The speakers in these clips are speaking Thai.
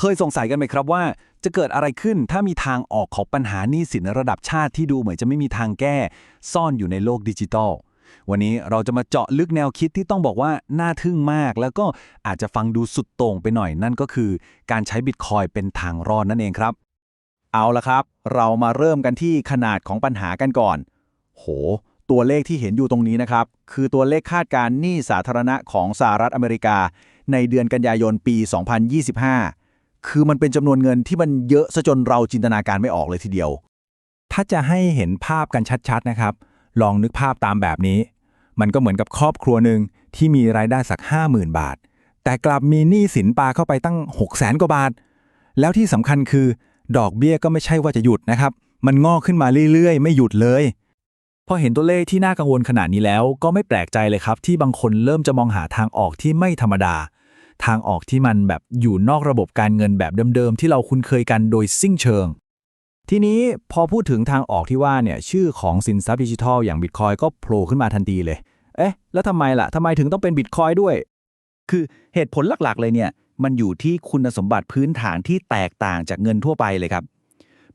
เคยสงสัยกันไหมครับว่า จะเกิดอะไรขึ้นถ้ามีทางออกของปัญหานี้สินระดับชาติที่ดูเหมือนจะไม่มีทางแก้ ซ่อนอยู่ในโลกดิจิทัลวันนี้เราจะมาเจาะลึกแนวคิดที่ต้องบอกว่า น่าทึ่งมาก แล้วก็อาจจะฟังดูสุดโต่งไปหน่อยนั่นก็คือ การใช้บิตคอยเป็นทางรอดนั่นเองครับ เอาละครับ เรามาเริ่มกันที่ขนาดของปัญหากันก่อน โห ตัวเลขที่เห็นอยู่ตรงนี้นะครับ คือตัวเลขคาดการณ์หนี้สาธารณะของสหรัฐอเมริกา ในเดือนกันยายนปี 2025 คือมันเป็นจำนวนเงินที่มันเยอะซะจนเราจินตนาการไม่ออกเลยทีเดียว ถ้าจะให้เห็นภาพกันชัดๆนะครับ ลองนึกภาพตามแบบนี้ มันก็เหมือนกับครอบครัวหนึ่งที่มีรายได้สัก 50,000 บาท แต่กลับมีหนี้สินปาเข้าไปตั้ง 600,000กว่าบาท แล้วที่สำคัญคือ ดอกเบี้ยก็ไม่ใช่ว่าจะหยุดนะครับ มันงอกขึ้นมาเรื่อยๆ ไม่หยุดเลย พอเห็นตัวเลขที่น่ากังวลขนาดนี้แล้ว ก็ไม่แปลกใจเลยครับ ที่บางคนเริ่มจะมองหาทางออกที่ไม่ธรรมดา ทางออกที่มันแบบอยู่นอกระบบการเงินแบบเดิมๆ ที่เราคุ้นเคยกันโดยสิ้นเชิง ทีนี้พอพูดถึงทางออกที่ว่าเนี่ยชื่อของสินทรัพย์ดิจิทัลอย่างบิตคอยก็โผล่ขึ้นมาทันทีเลย เอ๊ะ แล้วทำไมล่ะทำไมถึงต้องเป็นบิตคอยด้วย คือเหตุผลหลักๆ เลยเนี่ยมันอยู่ที่คุณสมบัติพื้นฐานที่แตกต่างจากเงินทั่วไปเลยครับ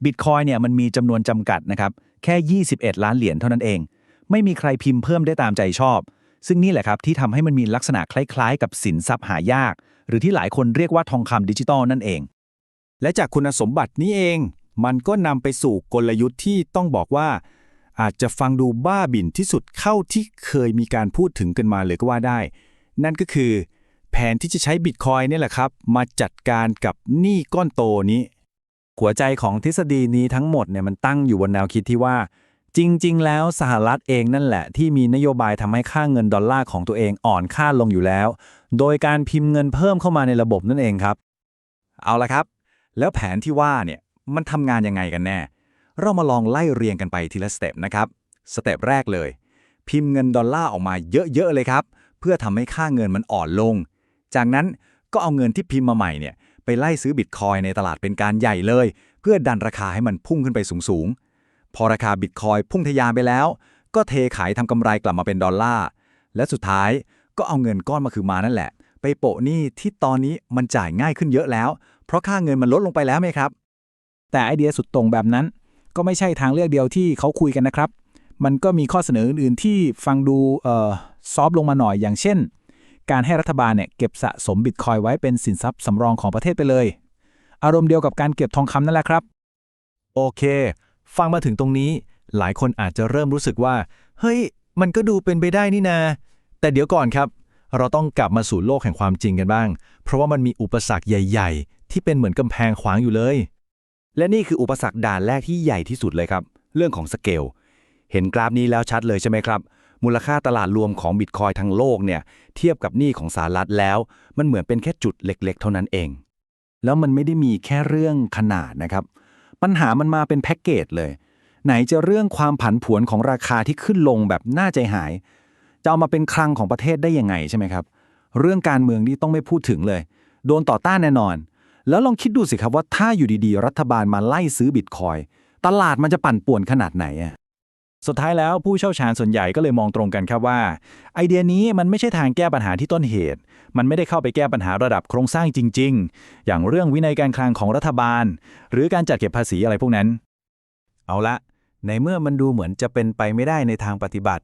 บิตคอยเนี่ยมันมีจำนวนจำกัดนะครับแค่ 21 ล้านเหรียญเท่านั้นเอง ไม่มีใครพิมพ์เพิ่มได้ตามใจชอบ ซึ่งนี่แหละครับที่ทำให้มันมีลักษณะคล้ายๆ กับสินทรัพย์หายาก หรือที่หลายคนเรียกว่าทองคำดิจิตอลนั่นเอง และจากคุณสมบัตินี้เอง มันก็นำไปสู่กลยุทธ์ที่ต้องบอกว่า อาจจะฟังดูบ้าบิ่นที่สุดเข้าที่เคยมีการพูดถึงกันมาเลยก็ว่าได้ นั่นก็คือ แผนที่จะใช้บิตคอยนี่แหละครับ มาจัดการกับหนี้ก้อนโตนี้หัวใจของทฤษฎีนี้ทั้งหมดเนี่ยมันตั้งอยู่บนแนวคิดที่ว่า จริง ๆ แล้วสหรัฐเองนั่นแหละที่มีนโยบายทำให้ค่าเงินดอลลาร์ของตัวเองอ่อนค่าลงอยู่แล้ว โดยการพิมพ์เงินเพิ่มเข้ามาในระบบนั่นเองครับ เอาละครับ แล้วแผนที่ว่าเนี่ยมันทำงานยังไงกันแน่ เรามาลองไล่เรียงกันไปทีละสเต็ปนะครับ สเต็ปแรกเลย พิมพ์เงินดอลลาร์ออกมาเยอะ ๆ เลยครับ เพื่อทำให้ค่าเงินมันอ่อนลง จากนั้นก็เอาเงินที่พิมพ์มาใหม่เนี่ยไปไล่ซื้อบิตคอยในตลาดเป็นการใหญ่เลย เพื่อดันราคาให้มันพุ่งขึ้นไปสูงๆ พอราคาบิตคอยพุ่งทะยานไปแล้ว ก็เทขายทำกำไรกลับมาเป็นดอลลาร์และสุดท้ายก็เอาเงินก้อนมาคือมานั่นแหละ ไปโปะหนี้ที่ตอนนี้มันจ่ายง่ายขึ้นเยอะแล้ว เพราะค่าเงินมันลดลงไปแล้วไหมครับ แต่ไอเดียสุดตรงแบบนั้น ก็ไม่ใช่ทางเลือกเดียวที่เขาคุยกันนะครับ มันก็มีข้อเสนออื่นๆที่ฟังดูเอ่อซอฟลงมาหน่อยอย่างเช่น การให้รัฐบาลเนี่ยเก็บสะสมบิตคอยไว้เป็นสินทรัพย์สำรองของประเทศไปเลย อารมณ์เดียวกับการเก็บทองคำนั่นแหละครับ โอเค ฟังมาถึงตรงนี้ หลายคนอาจจะเริ่มรู้สึกว่า เฮ้ย มันก็ดูเป็นไปได้นี่นา แต่เดี๋ยวก่อนครับ เราต้องกลับมาสู่โลกแห่งความจริงกันบ้าง เพราะว่ามันมีอุปสรรคใหญ่ ๆ ที่เป็นเหมือนกำแพงขวางอยู่เลย และนี่คืออุปสรรคด่านแรกที่ใหญ่ที่สุดเลยครับ เรื่องของสเกล เห็นกราฟนี้แล้วชัดเลยใช่ไหมครับ มูลค่าตลาดรวมของบิตคอยทั้งโลกเนี่ย เทียบกับหนี้ของสหรัฐแล้ว มันเหมือนเป็นแค่จุดเล็ก ๆ เท่านั้นเอง แล้วมันไม่ได้มีแค่เรื่องขนาดนะครับ ปัญหามันมาเป็นแพ็กเกจเลย ไหนจะเรื่องความผันผวนของราคาที่ขึ้นลงแบบน่าใจหาย จะเอามาเป็นคลังของประเทศได้ยังไงใช่ไหมครับ เรื่องการเมืองนี่ต้องไม่พูดถึงเลย โดนต่อต้านแน่นอน แล้วลองคิดดูสิครับว่าถ้าอยู่ดีๆ รัฐบาลมาไล่ซื้อบิตคอยตลาดมันจะปั่นป่วนขนาดไหนอะ สุดท้ายแล้วผู้เชี่ยวชาญส่วนใหญ่ก็เลยมองตรงกันครับว่า ไอเดียนี้มันไม่ใช่ทางแก้ปัญหาที่ต้นเหตุ มันไม่ได้เข้าไปแก้ปัญหาระดับโครงสร้างจริง ๆ อย่างเรื่องวินัยการคลังของรัฐบาล หรือการจัดเก็บภาษีอะไรพวกนั้น เอาละ ในเมื่อมันดูเหมือนจะเป็นไปไม่ได้ในทางปฏิบัติ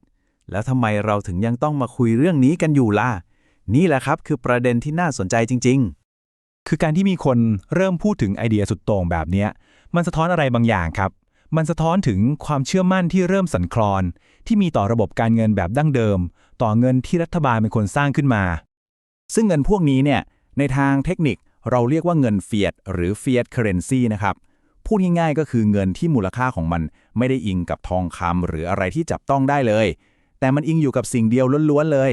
แล้วทำไมเราถึงยังต้องมาคุยเรื่องนี้กันอยู่ล่ะนี่แหละครับคือประเด็นที่น่าสนใจจริง ๆ คือการที่มีคนเริ่มพูดถึงไอเดียสุดโต่งแบบนี้มันสะท้อนอะไรบางอย่างครับ มันสะท้อนถึงความเชื่อมั่นที่เริ่มสั่นคลอน ที่มีต่อระบบการเงินแบบดั้งเดิม ต่อเงินที่รัฐบาลเป็นคนสร้างขึ้นมา ซึ่งเงินพวกนี้เนี่ยในทางเทคนิคเราเรียกว่าเงินเฟียดหรือ fiat currency นะครับพูดง่ายๆก็คือเงินที่มูลค่าของมันไม่ได้อิงกับทองคำหรืออะไรที่จับต้องได้เลย แต่มันอิงอยู่กับสิ่งเดียวล้วนๆเลย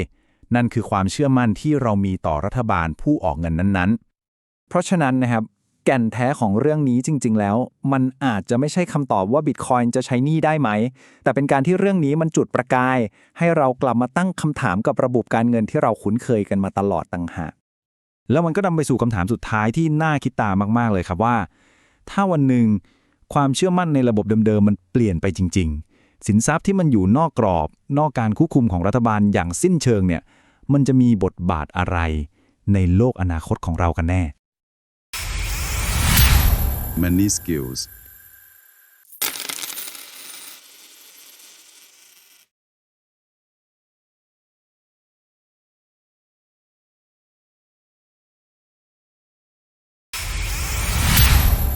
นั่นคือความเชื่อมั่นที่เรามีต่อรัฐบาลผู้ออกเงินนั้นๆ เพราะฉะนั้นนะครับ แก่นแท้ของเรื่องนี้จริง ๆ แล้ว มันอาจจะไม่ใช่คำตอบว่าบิตคอยน์จะใช้นี้ได้ไหม แต่เป็นการที่เรื่องนี้มันจุดประกาย ให้เรากลับมาตั้งคำถามกับระบบการเงินที่เราคุ้นเคยกันมาตลอดต่างหากแล้วมันก็นำไปสู่คำถามสุดท้ายที่น่าคิดตามมาก ๆ เลยครับว่า ถ้าวันหนึ่งความเชื่อมั่นในระบบเดิม ๆ มันเปลี่ยนไปจริง ๆ สินทรัพย์ที่มันอยู่นอกกรอบ นอกการควบคุมของรัฐบาลอย่างสิ้นเชิงเนี่ย มันจะมีบทบาทอะไรในโลกอนาคตของเรากันแน่ many Skills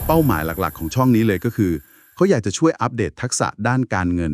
เป้าหมายหลักๆ ของช่องนี้เลยก็คือ เขาอยากจะช่วยอัปเดตทักษะด้านการเงิน